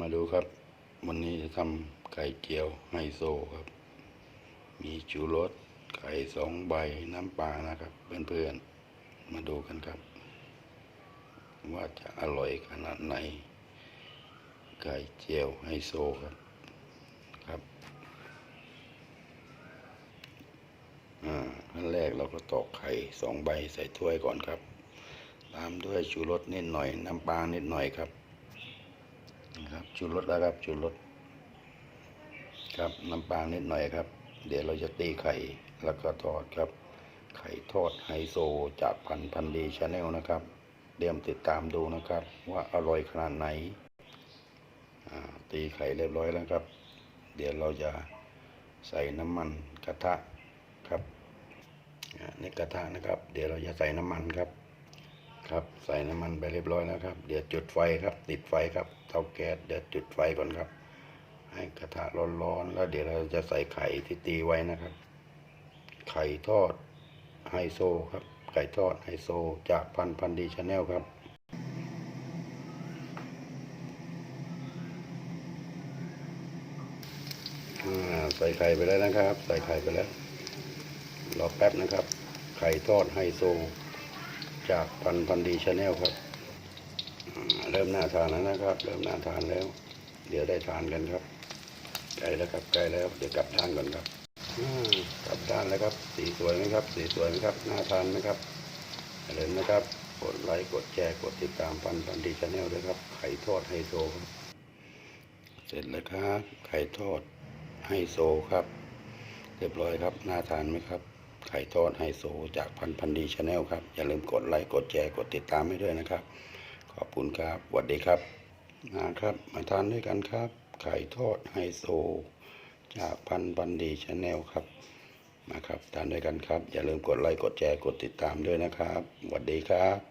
มาดูครับ วันนี้จะทำไก่เจียวไฮโซครับ มีจูรสไก่สองใบน้ำปลานะครับ เพื่อนๆ มาดูกันครับ ว่าจะอร่อยขนาดไหนไก่เจียวไฮโซครับครับอ่าขั้นแรกเราก็ตอกไข่สองใบใส่ถ้วยก่อนครับ ตามด้วยชูรสนิดหน่อยน้ำปลานิดหน่อยครับ นะครับชูรสแล้วครับชูรสครับน้ำปลานิดหน่อยครับ เดี๋ยวเราจะตีไข่แล้วก็ทอดครับ ไข่ทอดไฮโซจากพันพันดีชาแนลนะครับเตรียมติดตามดูนะครับ ว่าอร่อยขนาดไหนตีไข่เรียบร้อยแล้วครับ เดี๋ยวเราจะใส่น้ำมันกระทะครับอ่าในกระทะนะครับ เดี๋ยวเราจะใส่น้ำมันครับ ครับใส่น้ำมันไปเรียบร้อยแล้วครับ เดี๋ยวจุดไฟครับ ติดไฟครับเตาแก๊สเดี๋ยวจุดไฟก่อนครับ ให้กระทะร้อนๆแล้วเดี๋ยวเราจะใส่ไข่ที่ตีไว้นะครับ ไข่ทอดไฮโซครับ ไก่ทอดไฮโซ จากพันพันดีชาแนลครับใส่ไข่ไปแล้วนะครับ ใส่ไข่ไปแล้วรอแป๊บนะครับ ไข่ทอดไฮโซ จากพันพันดีชาแนลครับ เริ่มน่าทานแล้วนะครับ เริ่มน่าทานแล้ว เดี๋ยวได้ทานกันครับใกล้แล้วครับใกล้แล้ว เดี๋ยวกลับด้านก่อนครับอ่ากลับด้านแล้วครับ สีสวยไหมครับ สีสวยไหมครับ น่าทานไหมครับอย่มนะครับ กดไลค์กดแชร์กดติดตามพันพันดีชาแนลด้วยครับ ไข่ทอดไฮโซครับเสร็จแล้วครับ ไข่ทอดไฮโซครับ เรียบร้อยครับ น่าทานไหมครับ ไข่ทอดไฮโซจากพันพันดีชาแนลครับ อย่าลืมกดไลค์กดแชร์กดติดตามให้ด้วยนะครับ ขอบคุณครับสวัสดีครับนะครับ มาทานด้วยกันครับ ไข่ทอดไฮโซ จากพันพันดีชาแนลครับมาครับทานด้วยกันครับ อย่าลืมกดไลค์กดแชร์กดติดตามด้วยนะครับสวัสดีครับ